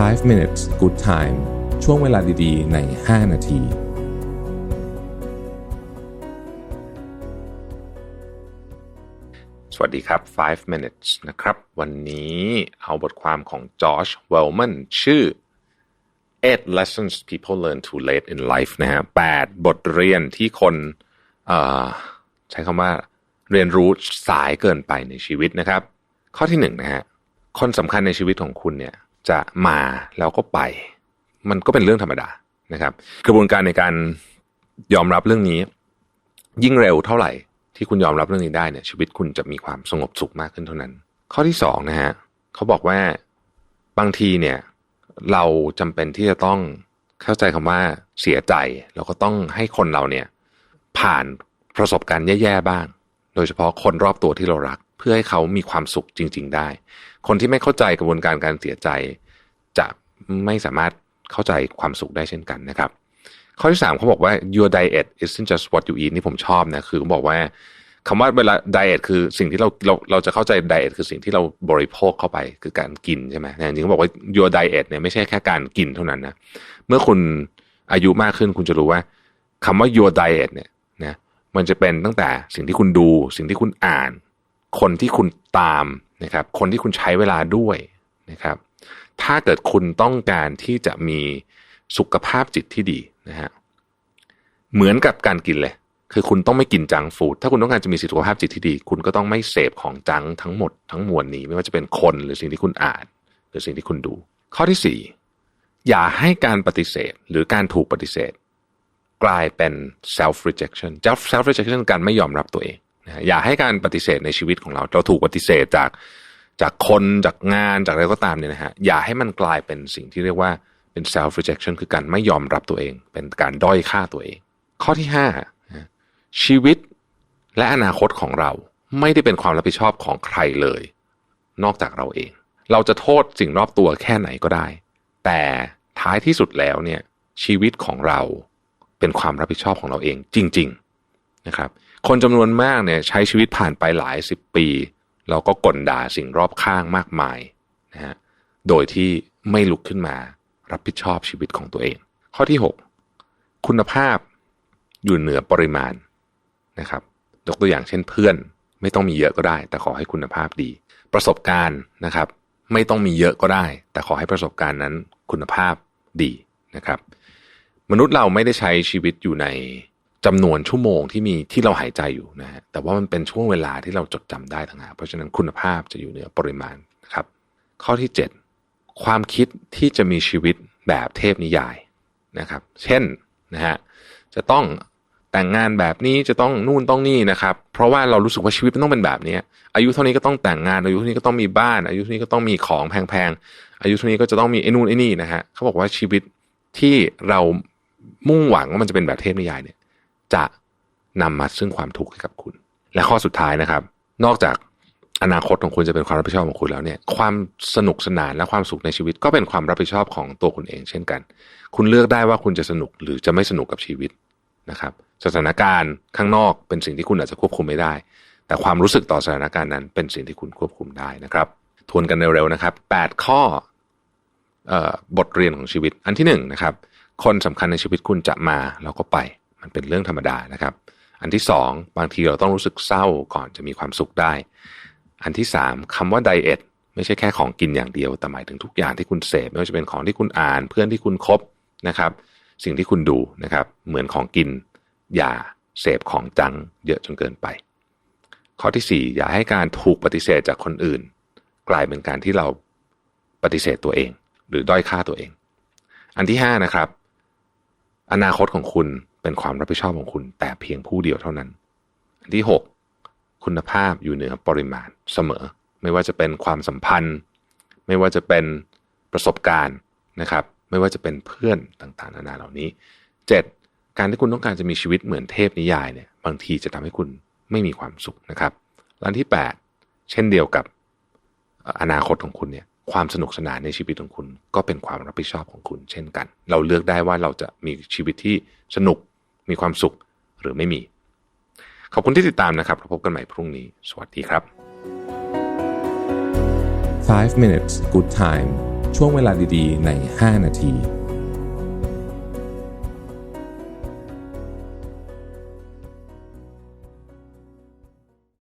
5 minutes good time ช่วงเวลาดีๆ ใน 5 นาที สวัสดีครับ 5 minutes นะครับ วันนี้เอาบทความของจอร์จเวลแมนชื่อ eight lessons people learn too late in life นะฮะแปดบทเรียนที่คนใช้คำว่าเรียนรู้สายเกินไปในชีวิตนะครับ ข้อที่หนึ่งนะฮะคนสำคัญในชีวิตของคุณเนี่ย จะมาแล้วก็ไป มันก็เป็นเรื่องธรรมดานะครับ กระบวนการในการยอมรับเรื่องนี้ ยิ่งเร็วเท่าไหร่ ที่คุณยอมรับเรื่องนี้ได้เนี่ย ชีวิตคุณจะมีความสงบสุขมากขึ้นเท่านั้น ข้อที่สองนะฮะเขาบอกว่าบางทีเนี่ย เราจำเป็นที่จะต้องเข้าใจคำว่าเสียใจ เราก็ต้องให้คนเราเนี่ย ผ่านประสบการณ์แย่ๆบ้าง โดยเฉพาะคนรอบตัวที่เรารัก เพื่อให้เขามีความสุขจริง ๆ ได้ คนที่ไม่เข้าใจกระบวนการการเสียใจ จะไม่สามารถเข้าใจความสุขได้เช่นกันนะครับ ข้อที่สามเขาบอกว่า your diet isn't just what you eat นี่ผมชอบนะคือเขาบอกว่าคำว่าเวลา diet คือสิ่งที่เราเราเราจะเข้าใจ diet คือสิ่งที่เราบริโภคเข้าไปคือการกินใช่ไหมแต่จริงๆเขาบอกว่า your diet เนี่ยไม่ใช่แค่การกินเท่านั้นนะเมื่อคุณอายุมากขึ้นคุณจะรู้ว่าคำว่า your diet เนี่ย มันจะเป็นตั้งแต่สิ่งที่คุณดู สิ่งที่คุณอ่าน คนที่คุณตามนะครับ คนที่คุณใช้เวลาด้วยนะครับ ถ้าเกิดคุณต้องการที่จะมีสุขภาพจิตที่ดีนะฮะเหมือนกับการกินเลย คือคุณต้องไม่กินจังฟูดถ้าคุณต้องการจะมีสุขภาพจิตที่ดี คุณก็ต้องไม่เสพของจังทั้งหมดทั้งมวลนี้ ไม่ว่าจะเป็นคนหรือสิ่งที่คุณอ่าน หรือสิ่งที่คุณดู ข้อที่สี่อย่าให้การปฏิเสธหรือการถูกปฏิเสธ กลายเป็น self rejection self rejection การไม่ยอมรับตัวเองนะอย่าให้การปฏิเสธในชีวิตของเรา เราถูกปฏิเสธจากจากคนจากงานจากอะไรก็ตามเนี่ยนะฮะอย่าให้มันกลายเป็นสิ่งที่เรียกว่าเป็น self rejection คือการไม่ยอมรับตัวเอง เป็นการด้อยค่าตัวเอง ข้อที่ห้าชีวิตและอนาคตของเราไม่ได้เป็นความรับผิดชอบของใครเลย นอกจากเราเอง เราจะโทษสิ่งรอบตัวแค่ไหนก็ได้ แต่ท้ายที่สุดแล้วเนี่ยชีวิตของเรา เป็นความรับผิดชอบของเราเองจริง ๆนะครับ คนจำนวนมากเนี่ยใช้ชีวิตผ่านไปหลายสิบปี เราก็กลด่าสิ่งรอบข้างมากมายนะฮะโดยที่ไม่ลุกขึ้นมารับผิดชอบชีวิตของตัวเอง ข้อที่ 6 คุณภาพอยู่เหนือปริมาณนะครับยกตัวอย่างเช่นเพื่อน ไม่ต้องมีเยอะก็ได้ แต่ขอให้คุณภาพดี ประสบการณ์นะครับ ไม่ต้องมีเยอะก็ได้ แต่ขอให้ประสบการณ์นั้นคุณภาพดีนะครับ มนุษย์เราไม่ได้ใช้ชีวิตอยู่ในจำนวนชั่วโมงที่มีที่เราหายใจอยู่นะฮะแต่ว่ามันเป็นช่วงเวลาที่เราจดจำได้ต่างหากเพราะฉะนั้นคุณภาพจะอยู่เหนือปริมาณนะครับ ข้อที่ 7 ความคิดที่จะมีชีวิตแบบเทพนิยายนะครับ เช่นนะฮะจะต้องแต่งงานแบบนี้จะต้องนู่นต้องนี่นะครับ เพราะว่าเรารู้สึกว่าชีวิตมันต้องเป็นแบบนี้ อายุเท่านี้ก็ต้องแต่งงาน อายุเท่านี้ก็ต้องมีบ้าน อายุเท่านี้ก็ต้องมีของแพงๆอายุเท่านี้ก็จะต้องมีไอ้นู่นไอ้นี่นะฮะเขาบอกว่าชีวิตที่เรา มุ่งหวังว่ามันจะเป็นแบบเทพนิยายเนี่ย จะนำมาซึ่งความทุกข์ให้กับคุณ และข้อสุดท้ายนะครับ นอกจากอนาคตของคุณจะเป็นความรับผิดชอบของคุณแล้วเนี่ย ความสนุกสนานและความสุขในชีวิต ก็เป็นความรับผิดชอบของตัวคุณเองเช่นกัน คุณเลือกได้ว่าคุณจะสนุกหรือจะไม่สนุกกับชีวิตนะครับ สถานการณ์ข้างนอกเป็นสิ่งที่คุณอาจจะควบคุมไม่ได้ แต่ความรู้สึกต่อสถานการณ์นั้น เป็นสิ่งที่คุณควบคุมได้นะครับ ทวนกันเร็วๆนะครับ 8 ข้อออบทเรียนของชีวิต อันที่หนึ่งนะครับ คนสำคัญในชีวิตคุณจะมาแล้วก็ไป มันเป็นเรื่องธรรมดานะครับ อันที่สองบางทีเราต้องรู้สึกเศร้าก่อนจะมีความสุขได้ อันที่สามคำว่าไดเอทไม่ใช่แค่ของกินอย่างเดียวแต่หมายถึงทุกอย่างที่คุณเสพไม่ว่าจะเป็นของที่คุณอ่าน เพื่อนที่คุณคบนะครับ สิ่งที่คุณดูนะครับ เหมือนของกิน อย่าเสพของจังเยอะจนเกินไป ข้อที่สี่อย่าให้การถูกปฏิเสธจากคนอื่น กลายเป็นการที่เราปฏิเสธตัวเอง หรือด้อยค่าตัวเอง อันที่ห้านะครับ อนาคตของคุณเป็นความรับผิดชอบของคุณแต่เพียงผู้เดียวเท่านั้นอันที่หกคุณภาพอยู่เหนือปริมาณเสมอ ไม่ว่าจะเป็นความสัมพันธ์ ไม่ว่าจะเป็นประสบการณ์นะครับ ไม่ว่าจะเป็นเพื่อนต่างๆนานาเหล่านี้เจ็ดการที่คุณต้องการจะมีชีวิตเหมือนเทพนิยายเนี่ยบางทีจะทำให้คุณไม่มีความสุขนะครับและอันที่แปดเช่นเดียวกับอนาคตของคุณเนี่ย ความสนุกสนานในชีวิตของคุณ ก็เป็นความรับผิดชอบของคุณ เช่นกัน เราเลือกได้ว่าเราจะมีชีวิตที่สนุกมีความสุขหรือไม่มี ขอบคุณที่ติดตามนะครับเราพบกันใหม่พรุ่งนี้ สวัสดีครับ 5 minutes good time ช่วงเวลาดีๆ ใน 5 นาที